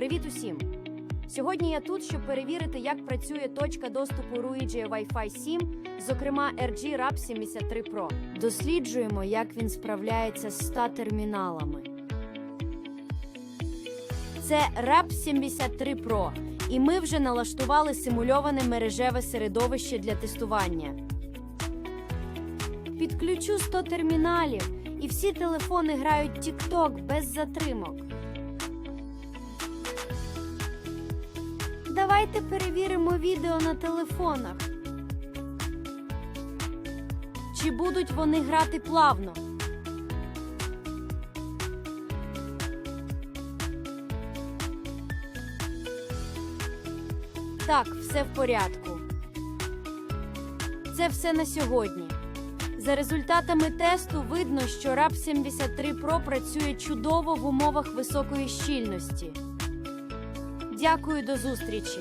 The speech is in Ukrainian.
Привіт усім! Сьогодні я тут, щоб перевірити, як працює точка доступу Ruigi Wi-Fi 7, зокрема RG Rap 73 Pro. Досліджуємо, як він справляється з 100 терміналами. Це Rap 73 Pro, і ми вже налаштували симульоване мережеве середовище для тестування. Підключу 100 терміналів, і всі телефони грають TikTok без затримок. Давайте перевіримо відео на телефонах. Чи будуть вони грати плавно? Так, все в порядку. Це все на сьогодні. За результатами тесту видно, що RAP 73 Pro працює чудово в умовах високої щільності. Дякую до зустрічі!